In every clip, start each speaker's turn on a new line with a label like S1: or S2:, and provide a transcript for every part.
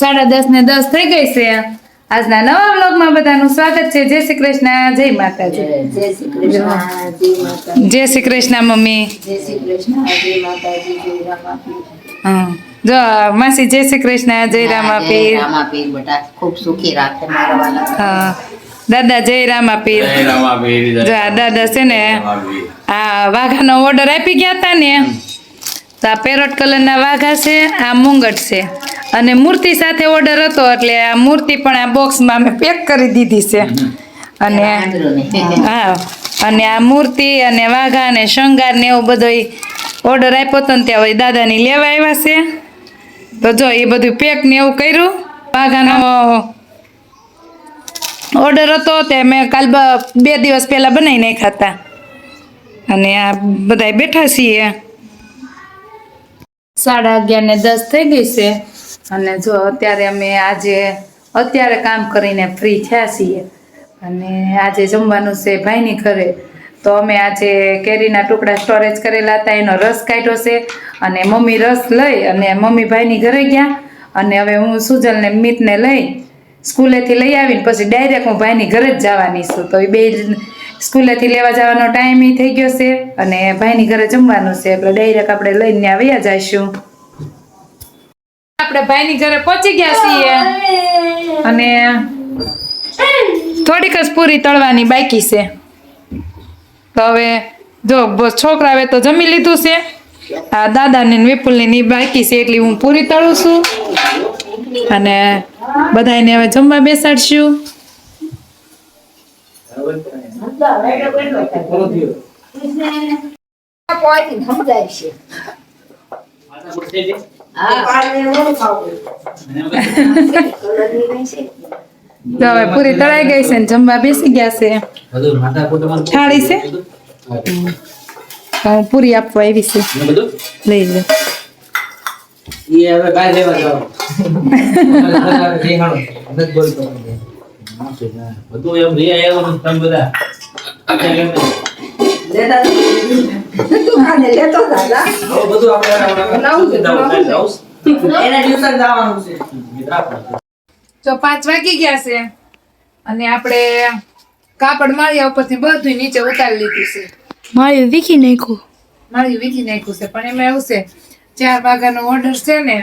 S1: સાડા દસ ને દસ થઈ ગઈ છે. આજના નવા બ્લોગમાં બધાનું સ્વાગત છે. જય શ્રી કૃષ્ણ. જય માતાજી.
S2: જય શ્રી કૃષ્ણ. જય માતા
S1: જય શ્રી કૃષ્ણ મમ્મી.
S2: જય શ્રી કૃષ્ણ. જય માતાજી. જય રામાપીર.
S1: જો માસી જય શ્રી કૃષ્ણ. જય રામાપીર
S2: જય રામાપીર. બેટા. ખૂબ સુખી રાખે મારા વાલા.
S1: દાદા જય રામાપીર.
S3: જય રામાપીર,
S1: જો આ દાદા છે ને આ વાઘાનો ઓર્ડર આપી ગયા હતા ને. તો આ પેરોટ કલરના વાઘા છે આ મુંગટ છે. અને મૂર્તિ સાથે ઓર્ડર હતો એટલે આ મૂર્તિ પણ આ બોક્સમાં અમે પેક કરી દીધી છે. અને હા. અને આ મૂર્તિ અને વાઘા અને શણગાર ને એવું બધો ઓર્ડર આપ્યો હતો ને ત્યાં દાદાની લેવા આવ્યા છે. તો જો એ બધું પેક ને એવું કર્યું. વાઘાનો ઓર્ડર હતો તે મેં કાલ બ- બે દિવસ પહેલાં બનાવી નાખ્યા હતા. અને આ બધા બેઠા છીએ. સાડા અગિયાર ને દસ થઈ ગઈ છે. અને જો અત્યારે અમે આજે, અત્યારે કામ કરીને ફ્રી થયા છીએ. અને આજે જમવાનું છે ભાઈની ઘરે. તો અમે આજે કેરીના ટુકડા સ્ટોરેજ કરેલા હતા, એનો રસ કાઢ્યો છે. અને મમ્મી રસ લઈ અને મમ્મી ભાઈની ઘરે ગયા. અને હવે હું સુજલને મિતને લઈ સ્કૂલેથી લઈ આવીને પછી ડાયરેક્ટ હું ભાઈની ઘરે જ જવાની છું. તો એ બે સ્કૂલેથી લેવા જવાનો ટાઈમ થઈ ગયો છે અને ભાઈની ઘરે જમવાનું છે. એટલે ડાયરેક્ટ આપણે લઈને ત્યાં વયા જઈશું. આપણે ભાઈની ઘરે પહોંચી ગયા છીએ. અને થોડીક જ પૂરી તળવાની બાકી છે. તો હવે જો છોકરા હવે તો જમી લીધું છે. આ દાદાને વિપુલની ની બાકી છે એટલી હું પૂરી તળું છું. અને બધાને હવે જમવા બેસાડશું. તો હવે પૂરી તળાઈ ગઈ છે ને જમવા બેસી ગયા છે. થાળી છે તો હું પૂરી આપવા આવી છે. લઈ લે.
S3: બધું એમ રે આવ્યો ને તમે બધા આવો બધું આપણે
S1: તો પાંચ વાગી ગયા છે. અને આપણે કાપડ માળિયા ઉપરથી બધું નીચે ઉતારી લીધું છે.
S4: મારી વીખી નાખ્યું.
S1: માળિયું વીખી નાખ્યું છે. પણ એમાં એવું છે ચાર વાગ્યાનો ઓર્ડર છે ને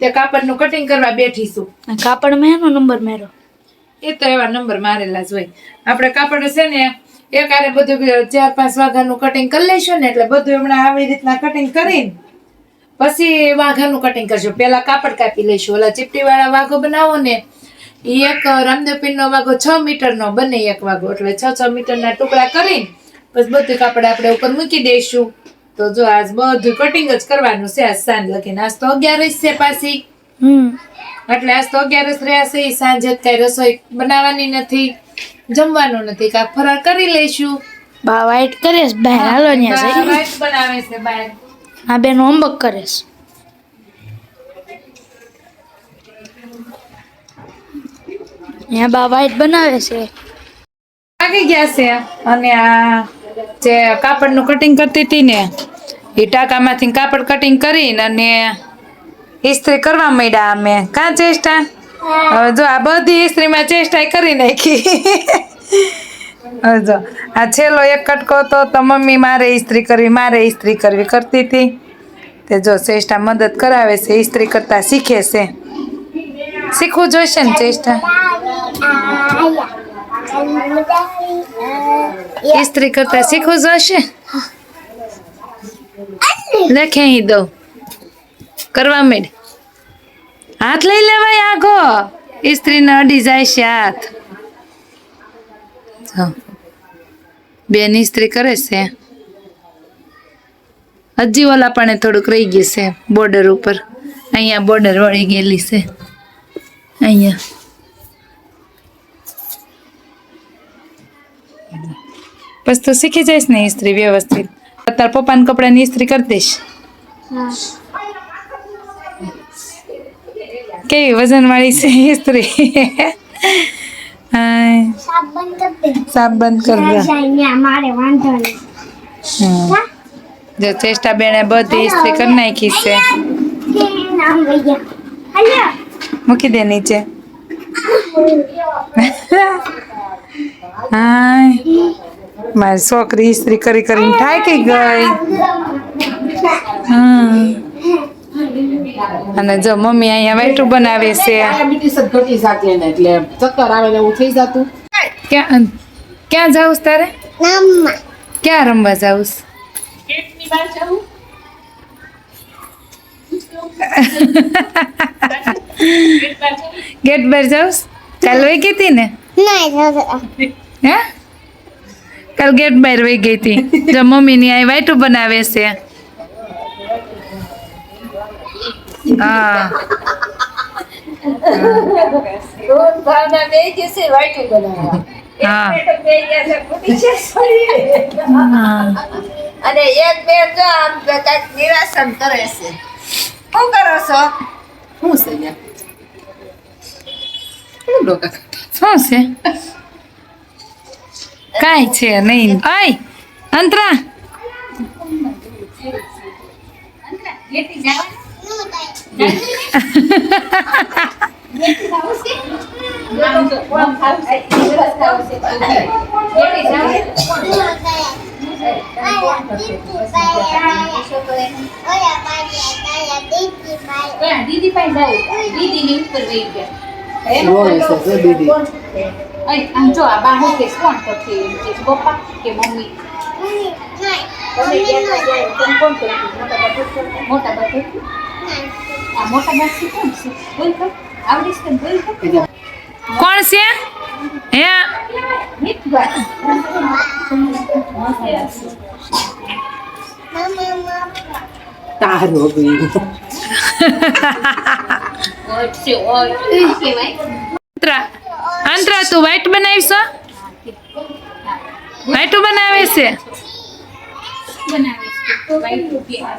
S1: તે કાપડનું કટિંગ કરવા બેઠી છું
S4: કાપડ એનો નંબર મેરો
S1: એ તો એવા નંબર મારેલા જ હોય. આપણે કાપડ છે ને એક આરે બધું ચાર પાંચ વાઘાનું કટિંગ કરી લઈશું ને એટલે બધું હમણાં આવી રીતના કટિંગ કરીને પછી વાઘાનું કટિંગ કરશું. પહેલાં કાપડ કાપી લઈશું ઓલા ચીપટીવાળા વાઘો બનાવો ને એ એક રામદેવપીરનો વાઘો છ મીટરનો બને એક વાઘો. એટલે છ છ મીટરના ટુકડા કરીને પછી બધું કાપડ આપણે ઉપર મૂકી દઈશું તો જો આજ બધું કટિંગ જ કરવાનું છે. આજ સાંજ લખીને આજ તો અગિયારસ છે પાછી.
S4: હમ.
S1: એટલે આજ તો અગિયારસ રહ્યા છે. સાંજે જ કઈ રસોઈ બનાવવાની નથી. જમવાનું નથી કાંક ફરાર કરી લઈશું.
S4: બા વાઈટ કરેશ બહાર હાલો ન્યા છે
S1: rice બનાવે છે બહાર
S4: આ બેન હોમવર્ક કરેશ અહીંયા બા વાઈટ બનાવે છે.
S1: લાગી ગયા છે અને આ જે કાપડનું કટિંગ કરતી હતી ને એ ટાંકામાંથી કાપડ કટિંગ કરીને અને ઇસ્ત્રી કરવા માંડ્યા અમે. કાં ચેષ્ટા હવે જો આ બધી ઇસ્ત્રીમાં ચેષ્ટા કરી નાખી. હવે જો આ છેલ્લો એક કટકો તો તો મમ્મી મારે ઇસ્ત્રી કરવી મારે ઇસ્ત્રી કરવી કરતી હતી. તે જો ચેષ્ટા મદદ કરાવે છે ઇસ્ત્રી કરતાં શીખે છે. શીખવું જોઈશે ને ચેષ્ટા? ઇસ્ત્રી કરતાં શીખવું જોઈશે? લખે અહીં દઉં. કરવા માંડ. હાથ લઈ લેવાય આગો ઇસ્ત્રીને અડી જાય છે હાથ. બેન ઇસ્ત્રી કરે છે. હજી ઓલા પણ થોડુંક રહી ગયું છે બોર્ડર ઉપર. અહીંયા બોર્ડર વળી ગયેલી છે. અહીંયા. બસ તો શીખી જઈશ ને ઇસ્ત્રી વ્યવસ્થિત. તાર પપ્પાના કપડાની ઇસ્ત્રી કરી દઈશ. કેવી વજન વાળી છે સ્ત્રી? સાફ બંધ કરી દે. જો ચેષ્ટા બેને બધી ઇસ્ત્રી કરી નાખી છે. મૂકી દે નીચે. હા મારી છોકરી ઇસ્ત્રી કરી કરીને થાકી ગઈ. હમ. અને જો મમ્મી અહીંયા વાઈટું બનાવે છે.
S5: ડાયાબિટીસ જ ઘટી શકે ને એટલે ચક્કર આવે ને એવું થઈ જતું.
S1: ક્યાં ક્યાં જાવ તારે? ક્યાં રમવા જાવ ગેટ બાર જાઉસ? ચાલ વહી ગઈ હતી ને? હે? કાલ ગેટ બાર વહી ગઈ હતી જો મમ્મી ની અહીં વાઈટું બનાવે છે. હા.
S2: અને એક બે જો આમ કંઈક નિરાશન કરે છે શું કરો છો?
S5: શું છે શું
S1: શું છે કાંઈ છે નહીં આય અંતરા
S6: દીદી પાસે ની ઉપર વહી ગયા આમ જો આ બાણું કે કોણ કરશે કે પપ્પા કે મમ્મી મોટા બાપુ મોટા બા છે કોણ છે?
S1: હે?
S5: તારો
S1: અંતરા તું વ્હાઈટ બનાવીશ વ્હાઈટું બનાવે છે?
S6: બનાવે છે વાઈટ રૂપિયા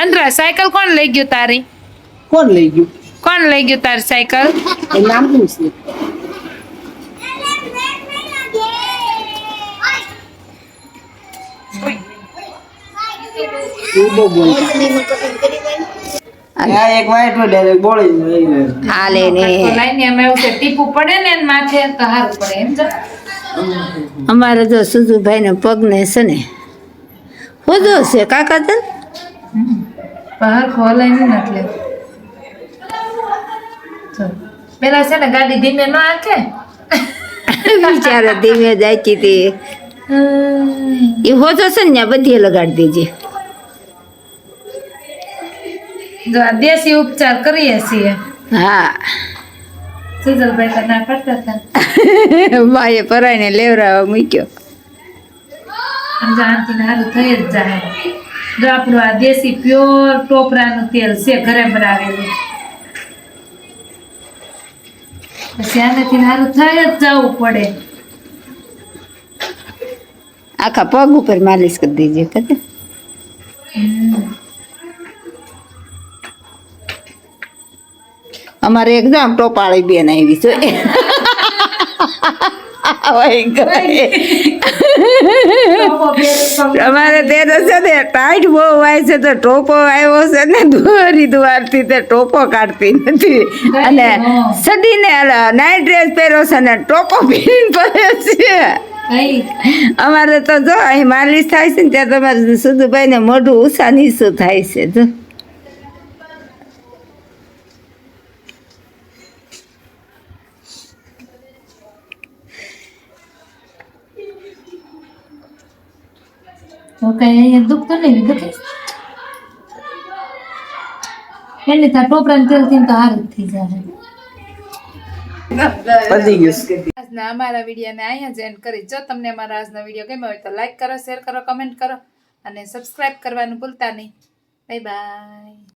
S1: અંતરા સાયકલ કોણ લઈ ગયું તારી?
S5: કોણ લઈ ગયું?
S1: કોણ લઈ ગયું તારી સાયકલ?
S5: એ નામ શું છે?
S2: અમારે જો સુધુભાઈ ને. પગ ને છે? ને હોજો છે કાકા તન?
S1: બહાર ખોલાય નહીં એટલે. પેલા છે ને ગાડી ધીમે ન આખે
S2: બિચારા ધીમે જાયતી તે. એ હોજો છે ને બધી લગાડી દેજે.
S1: જો આ દેશી ઉપચાર કરીએ છીએ.
S2: હા.
S1: સુજલભાઈ તો ના હતા.
S2: માએ પરાઈને લેવરાવા મૂક્યો.
S1: આમ જો સારું થઈ જ જાય. જો આપણું આ દેશી પ્યોર ટોપરાનું તેલ છે ઘરે બનાવેલું. પછી આનાથી સારું થાય જ જવું પડે.
S2: આખા પગ ઉપર માલિશ કરી દેજે કદે અમારે એકદમ ટોપાળી બેન આવી છે. અમારે તેનો છે ને ટાઈટ બહુ હોય છે તો ટોપો આવ્યો છે ને, દોરી દ્વારથી તે ટોપો કાઢતી નથી. અને સડીને નાઇટ ડ્રેસ પહેર્યો છે ને, ટોપો પહેરીને પડે છે. અમારે તો જો, અહીં માલિશ થાય છે ને, ત્યાં તમારે સુધુભાઈ ને મોઢું ઉષા નીસું થાય છે, જો.
S1: તો કઈ અહીંયા દુખતો નહીં દુખે એને ત્યાં ટોપરા તેલથી તો હારું થઈ જાય અમારા વિડીયોને અહીંયા જ એન્ડ કરી. જો તમને અમારા આજનો વીડિયો ગમ્યો હોય તો લાઈક કરો શેર કરો કમેન્ટ કરો અને સબસ્ક્રાઇબ કરવાનું ભૂલતા નહીં. Bye bye